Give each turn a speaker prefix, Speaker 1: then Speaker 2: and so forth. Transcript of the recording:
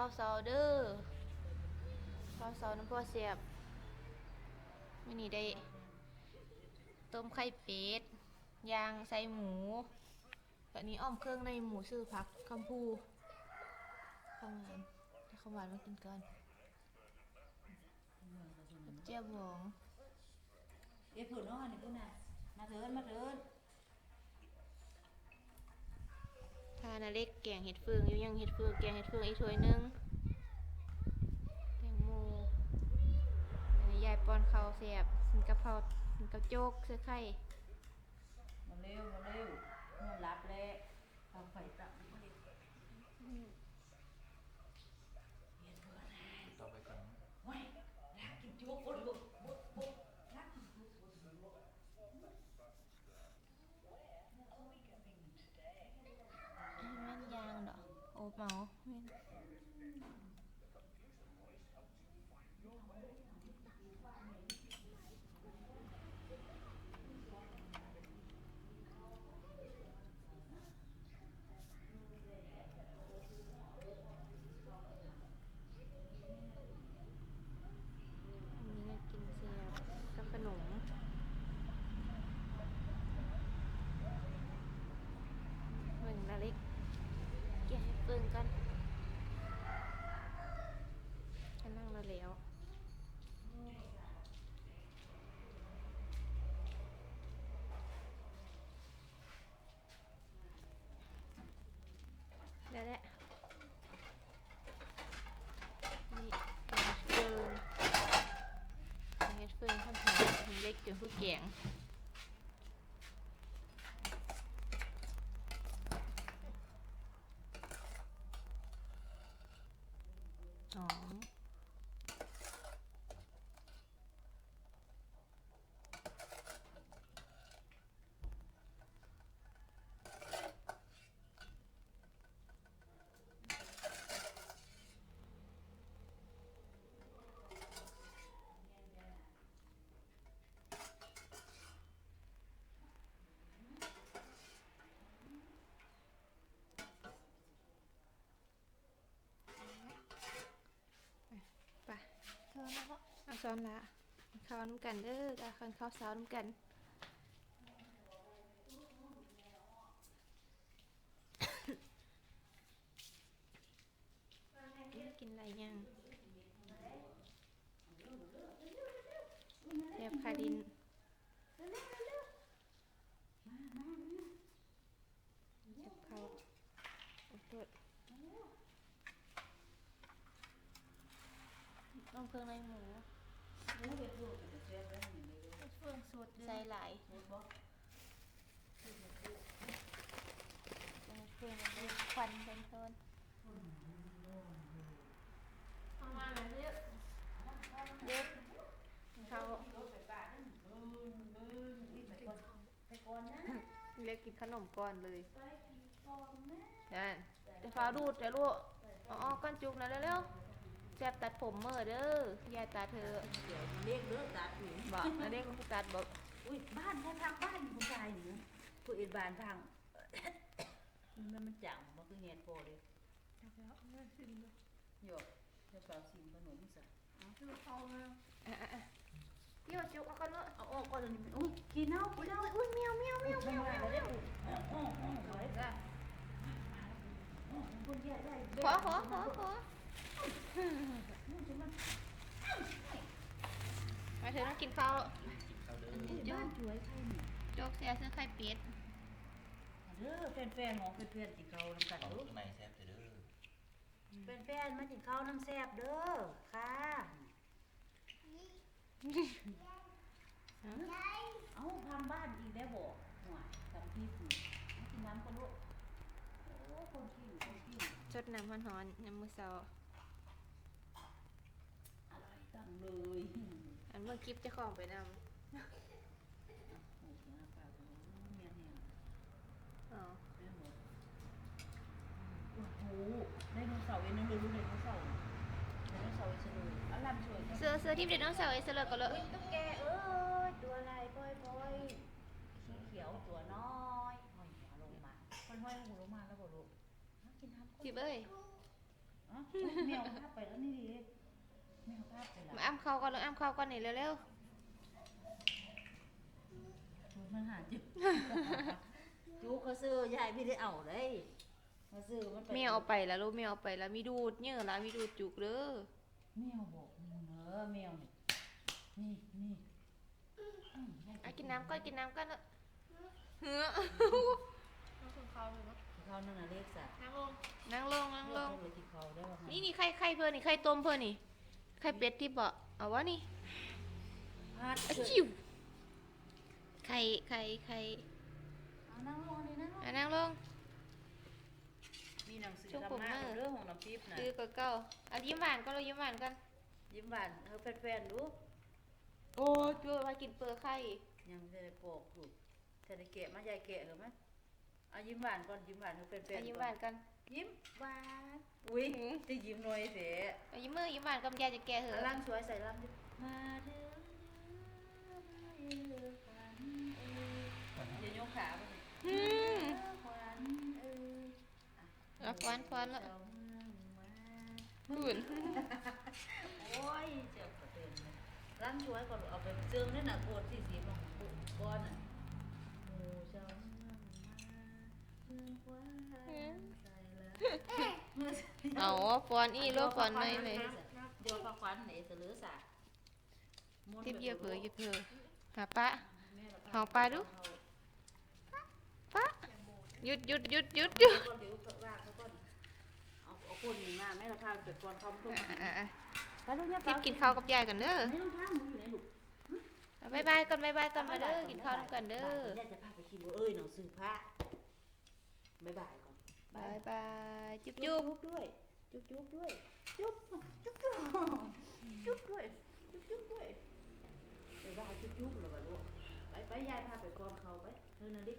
Speaker 1: ข้าวเสาเด้อข้าวเสาน้ำพ่อเสียบมื้อนี้ได้ ต้มไข่เป็ดยางใส่หมูแบบนี้อ้อมเครื่องในหมูซื้อผักคำพูข้าวงานให้ข้าวหวานมากินก่อนเจียวบอง
Speaker 2: เดี๋ยวผืนน้องอันนี้พุ่นน่ะมาเถินมาเถิน
Speaker 1: นาเล็กแกงเห็ดเฟืองอยู่ยังเห็ดเฟืองแกงเห็ดเฟืองอีกถ้วยหนึงแตงโมอันนี้ยายป้อนข้าวเสียบสินกะเพราสินกะโจกเสื้อไข่
Speaker 2: มาเร็วมาเร็วมันรับแล้วทำไฟตับมาดิ
Speaker 3: ต่อไปก่อน
Speaker 2: ว้ายรักกินจุ๊บปุ๊บปุ๊บปุ๊บปุ๊บรักกินจุ๊บปุ๊บปุ๊บ
Speaker 1: แม่นยางดอก โอบเมาแม่นอันนี้ก็กินเสียบกับขนม เบิ่งนาฬิกเกี่ยให้เบิ่งกันจะนั่งแล้วแล้วได้แล้วนี่เฮ็ดเฟิงเฮ็ดเฟิงทำให้ เล็กจนผู้แกงหอไปซ้อนแล้วเอา ซ้อนละข้าวน้ำกันเด้อเอาข้าวข้าวสาวน้ำกันกินอะไรยังแซ่บคาดินกับข้าวโอ้โหต้มเครื่งในหมู
Speaker 2: รู้เดี๋ยวพูดเดี๋ยวเสียเรื่องนี้เลย
Speaker 1: เฟืองสดใส่หลาย
Speaker 2: พูดบ่
Speaker 1: เป็นเฟืองเป็นควันเป็นโทนเอามาแบบเยอะเยอะเขา
Speaker 2: รถไฟฟ้านั่นบึ้นบึ้นนี่ไปก่อนไปก่อนนะ
Speaker 1: เรียกกินขนมก่อนเลย
Speaker 2: ไปกินก่อนนะ
Speaker 1: นั่นจะฟ้ารูดเดี๋ยวลูกเอ๋อาก้อนจุกนะเร็วๆ แซ่บตัดผมเมื่อเด้อยายตาเธอ
Speaker 2: เดี๋ยวเรียกเลิกตัดหนู
Speaker 1: บอกนะเด็กลูกตัดบอก
Speaker 2: อุ้ยบ้านเขาทางบ้านผู้ชายหนูผู้เอ็ดบ้านทางมันมันจังมันคือเห็ดโพเลยหยกจะเปล่าสิมขนมสัก
Speaker 1: อะอะเดี๋ยวจุกเอากันเนาะ
Speaker 2: เอาออกก่อนเลยอุ้ยกินเอากินเอา
Speaker 1: อุ้ยเมียวเมียวเมียว
Speaker 2: ทำงานแล้วได้ปุ๊ไว้จ้ะคุณยายได้
Speaker 1: ขอขอขอขอมาเธ อต้องกินข้าว
Speaker 3: เข้าเด้อ
Speaker 2: บ้านสวยใครเนี่ย
Speaker 1: โจ๊กเสียซื้อไข่เป็ด
Speaker 2: เด้อแฟนๆของเพื่อนๆที่เขานำกัน
Speaker 3: เอา
Speaker 2: เด้อ
Speaker 3: ข้างในแซ่บเด้อ
Speaker 2: แฟนๆมากินข้าวน้ำแซ่บเด้อค่ะเอาทำบ้านอีกได้บ่หน่อยกับพี่ผูกินน้ำก็ลูกโอ้คนขี้คนขี้
Speaker 1: จดน้ำมันหอนน้ำมือเสา
Speaker 2: อร่อยจังเลย
Speaker 1: อั นเมื่อคลิปเจะของไปน
Speaker 2: โอ้ยน้าปลาตัวนี้เมียเนี่ยำ
Speaker 1: อ๋อ
Speaker 2: โอ้โหไดโนเสาร์เองนึงเลยรู้ไดโนเสาร์ไดโนเสาร์เฉลยอลัมสวยจัง
Speaker 1: เสื้อเสื้อที่เด็กน้องสาวไอ้เสลอก็เลย
Speaker 2: ตุ๊กแกเอ้ยตัวอะไรปอยปอยสีเขียวตัวน้อยห้อยหัวลงมาห้อยห้อยหัวลงมาแล้วบ่ลูกเอากินน้ำก่อน
Speaker 1: จิบเอ้ย
Speaker 2: อ๋อแมวพาไปแล้วนี่ดิ มวพาไปแล้ว
Speaker 1: มาอ้ำเข้าก่อนเลยอ้ำเข้าก่อนนี่เร็ว
Speaker 2: มันหาจุจุเขาซื้อยายไม่ได้เอาเลยเขาซื้อมัน
Speaker 1: ๆแมวเอาไปแล้วลูกแมวเอาไปแล้วมีดูดเนี่ยละมีดูดจุกเด้อ
Speaker 2: แมวบอกมึงเออแมวนี่นี่นี่อืมให้
Speaker 1: อะกินน้ำก่อนกินน้ำก่อนเถอะเฮ้อเอาของเขาเลยเนาะ
Speaker 2: เขานั่นน่ะเล็กสัตว์
Speaker 1: นั่งลงนั่งลงนั่งลง
Speaker 2: เรียกให้เขาได้ว่า
Speaker 1: นี่นี่ไข่ไข่เพื่อนนี่ไข่ต้มเพื่อนนี่ ไข่เป็ดที่เบาะเอาวะนี่
Speaker 2: พาด
Speaker 1: อะ
Speaker 2: เกิด
Speaker 1: ชิวไข่ไข่ไข่
Speaker 2: เอานั่งลงนี่นั่งลง
Speaker 1: อะนั่งลง
Speaker 2: มีหนังสือ
Speaker 1: ชุบ
Speaker 2: ทำ
Speaker 1: ผม
Speaker 2: หน้า
Speaker 1: เนอะ
Speaker 2: เรื่องของน้ำพริบนะ
Speaker 1: คือก็เก้าอะยิ้มหวานก็เรายิ้มหวานกัน
Speaker 2: ยิ้มหวานเฮาแฟนๆดู
Speaker 1: โอ้ช่วยมากินเปลือกไข่
Speaker 2: ยังจะได้ปอกอยู่จะได้แกะมายายแกะหรือไหมเอายิ้มหวานก่อนยิ้มหวานเฮาแฟน
Speaker 1: อะ
Speaker 2: ๆ
Speaker 1: ยิ้มห
Speaker 2: ก่
Speaker 1: วา
Speaker 2: อน
Speaker 1: นกัน
Speaker 2: ยิ้มหวานอุ้ยจะยิ้มหน่อยเสีย
Speaker 1: อะยิ้มมือยิ้มหวานกับยายจะแกะเห
Speaker 2: เอา
Speaker 1: อะ
Speaker 2: ล่างสวยใส่ล่างดิมาเด้อเด้อขวัญเอ้ยอย่ายกขาไปนี่
Speaker 1: อืม
Speaker 2: ขวัญเอ้ย
Speaker 1: เอาขวัญขวัญละ
Speaker 2: เจ้าเมืองมา
Speaker 1: หุ่น
Speaker 2: โอ้ยเจ็บกระเตือนเลยร่างช่วยก่อนเอาไปเจิมนั่นน่ะโกดสี่สีของปุ๊ก้อนน่ะหมูเจ้าเมืองมาเมืองควันใส่ละ
Speaker 1: เอาฟอนอีโลฟอนไม่เลย
Speaker 2: เดี๋ยวพระควันไหนเสลือสะ
Speaker 1: ทิพย์เยอะเผยเยอะเผยหาปะหอมปลาดูปะหยุดหยุดหยุดหยุดหยุด
Speaker 2: ก่อนเดี๋ยวว่าเขาก่อนเอาเอาคนหนึ่งมาแม่ละพาไปก่อนเขาต้อง
Speaker 1: อะอะอะ
Speaker 2: ไปลูกเนี่ย
Speaker 1: ทิพย์กินข้าวกับยายกันเด้อ
Speaker 2: ไม่ต้องพาหนูอยู่ไหนลูก
Speaker 1: บายบายก่อนบายบายก่อนมาเด้อกินข้าวด้วยกันเด้อ
Speaker 2: แม่จะพาไปคิดว่าเอ้ยหนังสือพระบ๊ายบายก่อน
Speaker 1: บายบายจุ๊บ
Speaker 2: จุ๊
Speaker 1: จุ๊
Speaker 2: บบด้วย จุ๊บจุ๊บด้วยจุ๊บจุ๊บจุ๊บจุ๊บด้วยจุ๊บจุ๊บด้วยบ๊ายบายจุ๊บจุ๊บเลยว่ะลูกไปไปยายพาไปก่อนเขาไปเธอนาฬิก